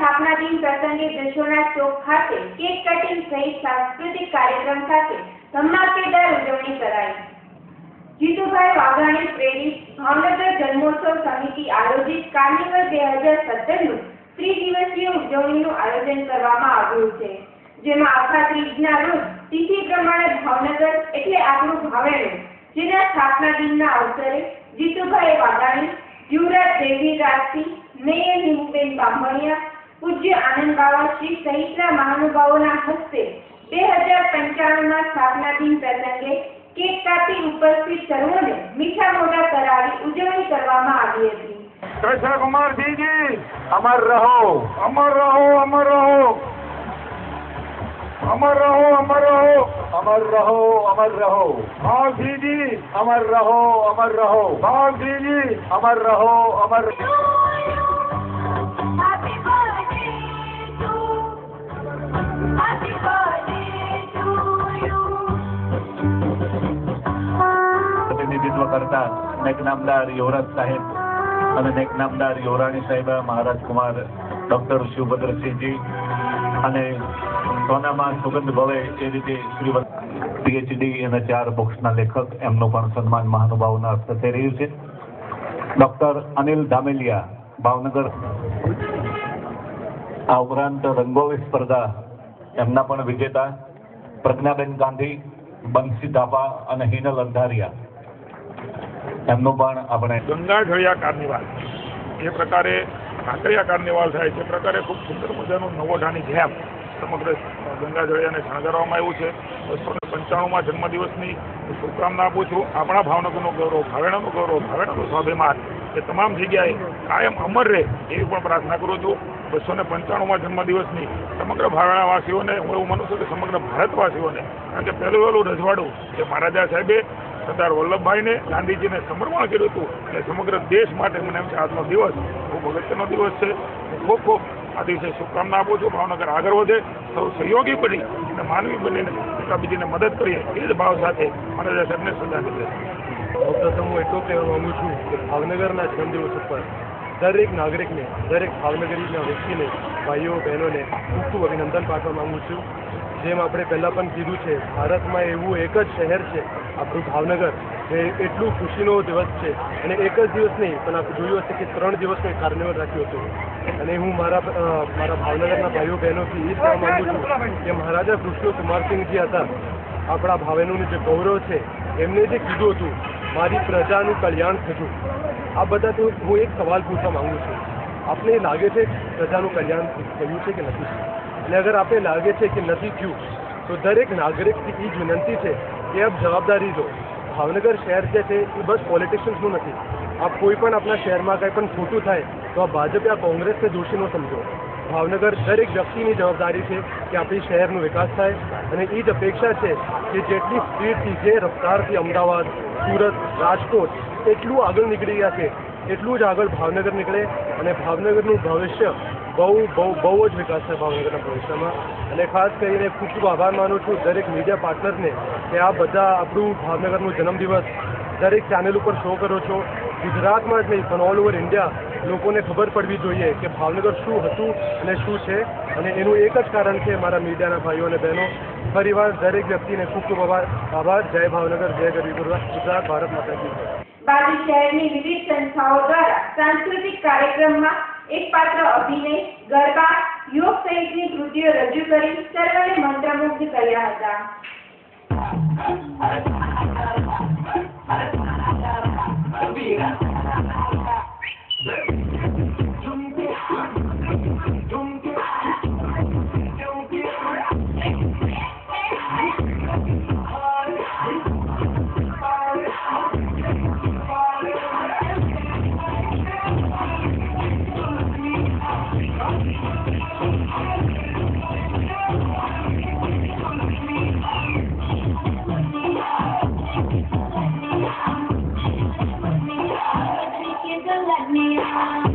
સ્થાપના દિન પ્રસંગે જશોના ચોક ખાતે કેક કટિંગ સહિત સાંસ્કૃતિક કાર્યક્રમ સાથે ધમાકેદાર ઉજવણી કરાઈ. જીતુભાઈ વાઘાણી પ્રેરિત ભાવનગર જન્મોત્સવ સમિતિ આયોજિત કાર્નિવલ બે હજાર સત્તરનું ત્રિદિવસીય ઉજવણીનું આયોજન કરવામાં આવ્યું છે, જેમાં આખા ત્રીજના રોજ તિથિ પ્રમાણે ભાવનગર એટલે આપણું ભાવેણું, જેના સ્થાપના દિનના અવસરે જીતુભાઈ વાઘાણી, યુવરાજ દેવીરાજસિંહ, મેયર નીમુબેન બામણિયા પૂજ્ય આનંદ બાવા શ્રી સહિતના મહાનુભાવોના હસ્તે બે હજાર પંચાણુંના સ્થાપના દિન પ્રસંગે કેક કાપી ઉપસ્થિત સર્વોને મીઠા મોઢા કરાવી ઉજવણી કરવામાં આવી હતી. કૃષ્ણ કુમારજીજી અમર રહો અમર રહો અમર રહો. અમર રહો અમર રહો. અમર રહો અમર રહો. ભાવજીજી અમર રહો અમર રહો. ભાવજીજી અમર રહો અમર Happy પ્રતિનિધિત્વ કરતા નેક નામદાર યુવરાજ સાહેબ અને નેક નામદાર યુવરાણી સાહેબ, મહારાજ કુમાર, ડોક્ટર શિવભદ્રસિંહજી અને સોનામાં સુગંધ ભવે એ રીતે શ્રી પીએચડી અને ચાર બુક્સના લેખક એમનું પણ સન્માન મહાનુભાવના હસ્તે થઈ રહ્યું છે. ડોક્ટર અનિલ ધામેલિયા, ભાવનગર. આ ઉપરાંત રંગોળી સ્પર્ધા એમના પણ વિજેતા પ્રજ્ઞાબેન ગાંધી, બંસી ધાબા અને હિનલ અંધારિયા. એમનું પણ આપણે ગંગા જળિયા કાર્નિવાલ. જે પ્રકારે કાંકરિયા કાર્નિવાલ થાય તે પ્રકારે ખૂબ સુંદર મજાનું નવોઢાની જેમ સમગ્ર ગંગા જળિયાને શણગારવામાં આવ્યું છે. બસો ને પંચાણુંમાં જન્મદિવસની શુભકામના આપું છું. આપણા ભાવનગરનું ગૌરવ, ભાવેણાનું ગૌરવ, ભાવેણાનો સ્વાભિમાન. એ તમામ જગ્યાએ કાયમ અમર રહે એવી પણ પ્રાર્થના કરું છું. બસો ને પંચાણુંમાં જન્મદિવસની સમગ્ર ભાવેણાવાસીઓને હું એવું માનું છું કે સમગ્ર ભારતવાસીઓને, કારણ કે પહેલું પહેલું રજવાડું જે મહારાજા સાહેબે સરદાર વલ્લભભાઈને ગાંધીજીને સમર્પણ કર્યું હતું અને સમગ્ર દેશ માટે મને એમ છે આજનો દિવસ ખૂબ અગત્યનો દિવસ છે. ખૂબ ખૂબ આ દિવસે શુભકામના આપું છું. ભાવનગર આગળ વધે, સૌ સહયોગી બની. અને માનવી બનીને એકબીજીને મદદ કરીએ એ જ ભાવ સાથે મારા સાહેબને શ્રદ્ધાંજલિ સૌપ્રથમ હું એટલો કહેવા માગું છું કે ભાવનગરના જન્મદિવસ ઉપર દરેક નાગરિકને, દરેક ભાવનગરીના વ્યક્તિને, ભાઈઓ, બહેનોને ખૂબ અભિનંદન પાઠવા માંગુ છું. જેમ આપણે પહેલાં પણ કીધું છે, ભારતમાં એવું એક જ શહેર છે, આપણું ભાવનગર, જે એટલું ખુશીનો દિવસ છે. અને એક જ દિવસ નહીં, પણ આપણે જોયું હશે કે ત્રણ દિવસનો કાર્નિવલ રાખ્યું હતું. અને હું મારા મારા ભાવનગરના ભાઈઓ, બહેનોથી એ કહેવા માગું છું કે મહારાજા કૃષ્ણ કુમારસિંહજી હતા. આપણા ભાવેનું જે ગૌરવ છે, એમને જે કીધું હતું, મારી પ્રજાનું કલ્યાણ થતું આ બધા તો હું એક સવાલ પૂછવા માંગુ છું. આપને લાગે છે પ્રજાનું કલ્યાણ થયું છે કે નથી? થયું અને અગર આપને લાગે છે કે નથી થયું, તો દરેક નાગરિકથી એ જ વિનંતી છે કે આપ જવાબદારી લો. ભાવનગર શહેર જે છે એ બસ પોલિટિશિયન્સનું નથી. આપ કોઈ પણ આપણા શહેરમાં કંઈ પણ ખોટું થાય, તો આ ભાજપે આ કોંગ્રેસને દોષી ન સમજો. ભાવનગર દરેક વ્યક્તિની જવાબદારી છે કે આપણી શહેરનો વિકાસ થાય અને એ જ અપેક્ષા છે કે જેટલી સ્પીડથી, જે રફતારથી અમદાવાદ, સુરત, રાજકોટ એટલું આગળ નીકળી ગયા છે, એટલું જ આગળ ભાવનગર નીકળે અને ભાવનગરનું ભવિષ્ય બહુ બહુ બહુ જ વિકાસ છે ભાવનગરના ભવિષ્યમાં. અને ખાસ કરીને ખૂબ ખૂબ આભાર માનું છું દરેક મીડિયા પાર્ટનરને કે આ બધા આપણું ભાવનગરનું જન્મદિવસ દરેક ચેનલ ઉપર શો કરો છો. ગુજરાતમાં જ નહીં, પણ ઓલ ઓવર ઇન્ડિયા લોકોને ખબર પડવી જોઈએ કે ભાવનગર શું હતું અને શું છે. અને એનું એક જ કારણ છે મારા મીડિયાના ભાઈઓ અને બહેનો ફરીવાર દરેક વ્યક્તિને ખૂબ ખૂબ આભાર. આભાર. જય ભાવનગર, જય ગરવી ગુજરાત, ભારત માતા કી બાજુ શહેરની વિવિધ સંસ્થાઓ દ્વારા સાંસ્કૃતિક કાર્યક્રમમાં એક પાત્ર અભિનય, ગરબા, યોગ સહિતની કૃતિઓ રજૂ કરી સર્વને મંત્રમુગ્ધ કર્યા હતા. Me out.